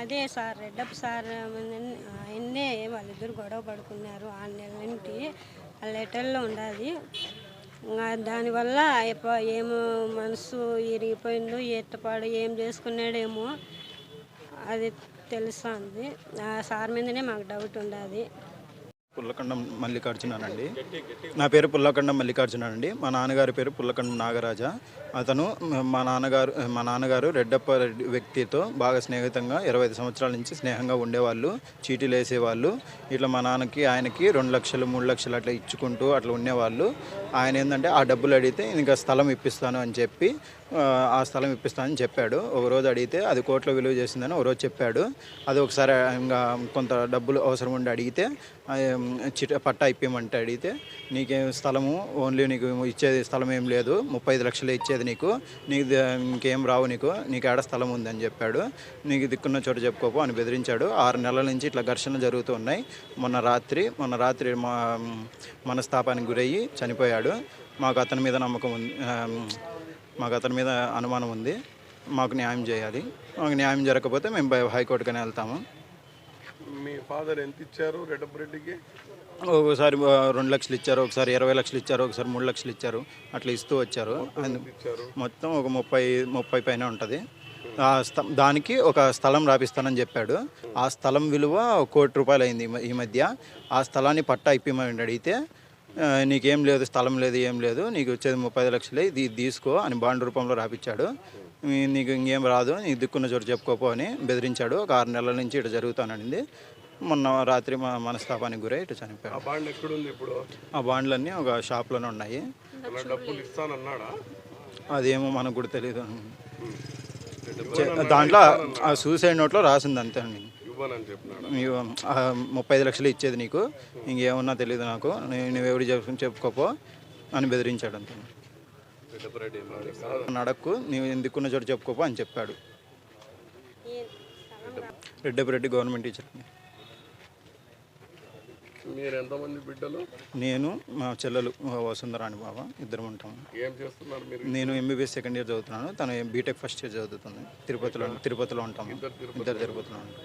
అదే sir Reddappa sir ఆయన్నే వాళ్ళిద్దరు గొడవ పడుకున్నారు. ఆ నెల నుండి ఆ లెటర్లో ఉండాలి దానివల్ల ఏమో మనసు ఇరిగిపోయిందో ఎట్టపాడు ఏం చేసుకున్నాడేమో అది తెలుస్తుంది. ఆ సార్ మీదనే మాకు డౌట్ ఉండాలి పుల్లకండం మల్లికార్జునానండి. నా పేరు పుల్లకండం మల్లికార్జునానండి. మా నాన్నగారి పేరు పుల్లకండం నాగరాజ. అతను మా నాన్నగారు మా నాన్నగారు రెడ్డప్ప రెడ్డి వ్యక్తితో బాగా స్నేహితంగా ఇరవై ఐదు సంవత్సరాల నుంచి స్నేహంగా ఉండేవాళ్ళు చీటీలు వేసేవాళ్ళు. ఇట్లా మా నాన్నకి ఆయనకి రెండు లక్షలు మూడు లక్షలు అట్లా ఇచ్చుకుంటూ అట్లా ఉండేవాళ్ళు. ఆయన ఏంటంటే ఆ డబ్బులు అడిగితే ఇంకా స్థలం ఇప్పిస్తాను అని చెప్పి ఆ, స్థలం ఇప్పిస్తానని చెప్పాడు. ఒక రోజు అడిగితే అది కోట్ల విలువ చేసిందని ఒక రోజు చెప్పాడు. అది ఒకసారి ఇంకా కొంత డబ్బులు అవసరం ఉండి అడిగితే ఆ, చిట పట్టా ఇప్పిమంటే అడిగితే నీకేం స్థలము? ఓన్లీ నీకు ఇచ్చేది స్థలం ఏం లేదు. ముప్పై ఐదు లక్షలు ఇచ్చేది నీకు. నీకు ఇంకేం రావు నీకు. నీకు ఆడ స్థలం ఉందని చెప్పాడు. నీకు దిక్కున్న చోట చెప్పుకోపో అని బెదిరించాడు. ఆరు నెలల నుంచి ఇట్లా ఘర్షణలు జరుగుతూ ఉన్నాయి. మొన్న రాత్రి మొన్న రాత్రి మా మనస్తాపానికి గురయ్యి చనిపోయాడు. మాకు అతని మీద నమ్మకం ఉంది. మాకు అతని మీద అనుమానం ఉంది. మాకు న్యాయం చేయాలి. మాకు న్యాయం జరగకపోతే మేము హైకోర్టుకనే వెళ్తాము. మీ ఫాదర్ ఎంత ఇచ్చారు రెడ్డప్పరెడ్డికి ఒకసారి రెండు లక్షలు ఇచ్చారు ఒకసారి ఇరవై లక్షలు ఇచ్చారు ఒకసారి మూడు లక్షలు ఇచ్చారు. అట్లా ఇస్తూ వచ్చారు. మొత్తం ఒక ముప్పై ముప్పై పైన ఉంటుంది. దానికి ఒక స్థలం రాపిస్తానని చెప్పాడు. ఆ స్థలం విలువ కోటి రూపాయలు అయింది ఈ మధ్య. ఆ స్థలాన్ని పట్టా ఇప్పిమని అడిగితే నీకేం లేదు స్థలం లేదు ఏం లేదు నీకు వచ్చేది ముప్పై ఐదు లక్షలే ఇది తీసుకో అని బాండ్ రూపంలో రాపిచ్చాడు. నీకు ఇంకేం రాదు నీకు దిక్కున్న చోటు చెప్పుకోపో అని బెదిరించాడు. ఒక ఆరు నెలల నుంచి ఇటు జరుగుతానండి మొన్న రాత్రి మా మనస్తాపానికి గురై ఇటు చనిపోయాడు. ఆ బాండ్లన్నీ ఒక షాప్లోనే ఉన్నాయి. అదేమో మనకు కూడా తెలియదు దాంట్లో ఆ సూసైడ్ నోట్లో రాసింది అంతే అండి. చెప్పినాడా? ముప్పై ఐదు లక్షలు ఇచ్చేది నీకు. ఇంకేమన్నా తెలియదు నాకు. నీ- నువ్వెవడు చెప్పు చెప్పుకోపో అని బెదిరించాడు అంతే. నడక్కు నీవు ఎందుకున్న చోటు చెప్పుకోపో అని చెప్పాడు. Reddapareddy government teacher. మీరు ఎంతమంది బిడ్డలు? నేను మా చెల్లెలు వసుంధరాణి బాబా ఇద్దరం ఉంటాము ఏం చేస్తున్నారు మీరు? నేను ఎంబీబీఎస్ సెకండ్ ఇయర్ చదువుతున్నాను. తను బీటెక్ ఫస్ట్ ఇయర్ చదువుతుంది. తిరుపతిలో తిరుపతిలో ఉంటాము ఇద్దరు తిరుపతిలో ఉంటాం.